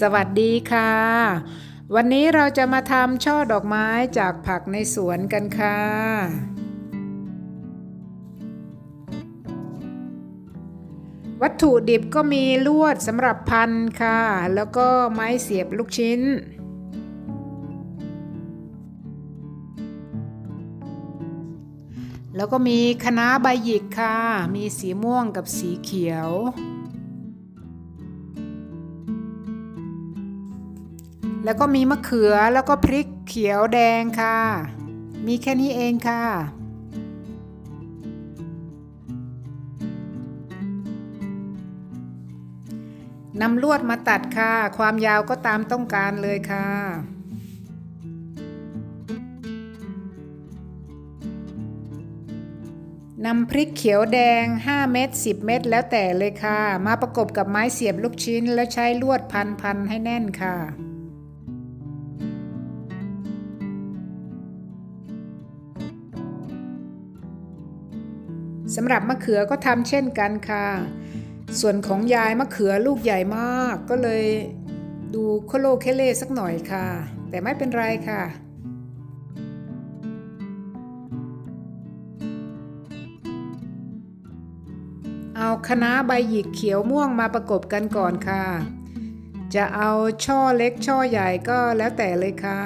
สวัสดีค่ะ วันนี้เราจะมาทำช่อดอกไม้จากผักในสวนกันค่ะ วัตถุดิบก็มีลวดสำหรับพันค่ะ แล้วก็ไม้เสียบลูกชิ้นแล้วก็มีคณะใบหยิกค่ะ มีสีม่วงกับสีเขียว แล้วก็มีมะเขือแล้วก็พริกเขียวแดงค่ะ มีแค่นี้เองค่ะ นำลวดมาตัดค่ะ ความยาวก็ตามต้องการเลยค่ะนำพริกเขียวแดง 5 เม็ด10 เม็ดแล้วแต่เลยค่ะ มาประกบกับไม้เสียบลูกชิ้นแล้วใช้ลวดพันๆให้แน่นค่ะ สำหรับมะเขือก็ทำเช่นกันค่ะ ส่วนของยายมะเขือลูกใหญ่มากก็เลยดูโคโลเคเล่สักหน่อยค่ะ แต่ไม่เป็นไรค่ะเอาคะน้าใบหยิกเขียวม่วงมาประกบกันก่อนค่ะ จะเอาช่อเล็กช่อใหญ่ก็แล้วแต่เลยค่ะ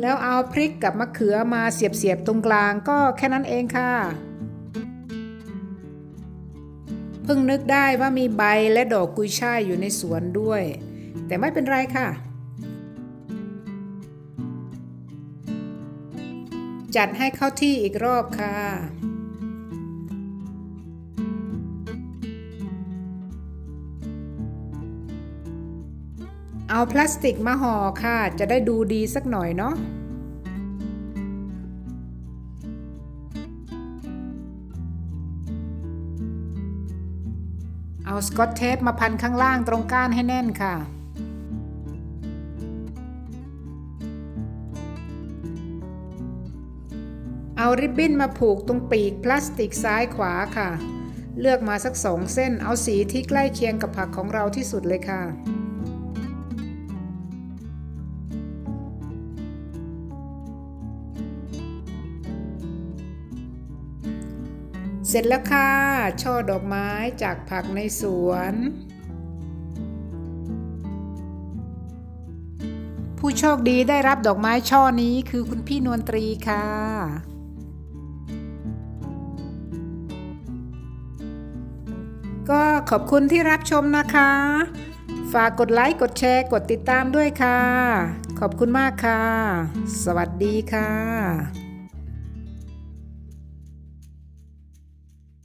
แล้วเอาพริกกับมะเขือมาเสียบๆตรงกลางก็แค่นั้นเองค่ะ เพิ่งนึกได้ว่ามีใบและดอกกุยช่ายอยู่ในสวนด้วย แต่ไม่เป็นไรค่ะ จัดให้เข้าที่อีกรอบค่ะ เอาพลาสติกมาห่อค่ะ จะได้ดูดีสักหน่อยเนาะเอาสกอตเทปมาพันข้างล่างตรงก้านให้แน่นค่ะ เอาริบบิ้นมาผูกตรงปีกพลาสติกซ้ายขวาค่ะ เลือกมาสักสองเส้น เอาสีที่ใกล้เคียงกับผักของเราที่สุดเลยค่ะ เสร็จแล้วค่ะ ช่อดอกไม้จากผักในสวน ผู้โชคดีได้รับดอกไม้ช่อนี้คือคุณพี่นวลตรีค่ะก็ขอบคุณที่รับชมนะคะ ฝากกดไลค์ กดแชร์ กดติดตามด้วยค่ะ ขอบคุณมากค่ะ สวัสดีค่ะ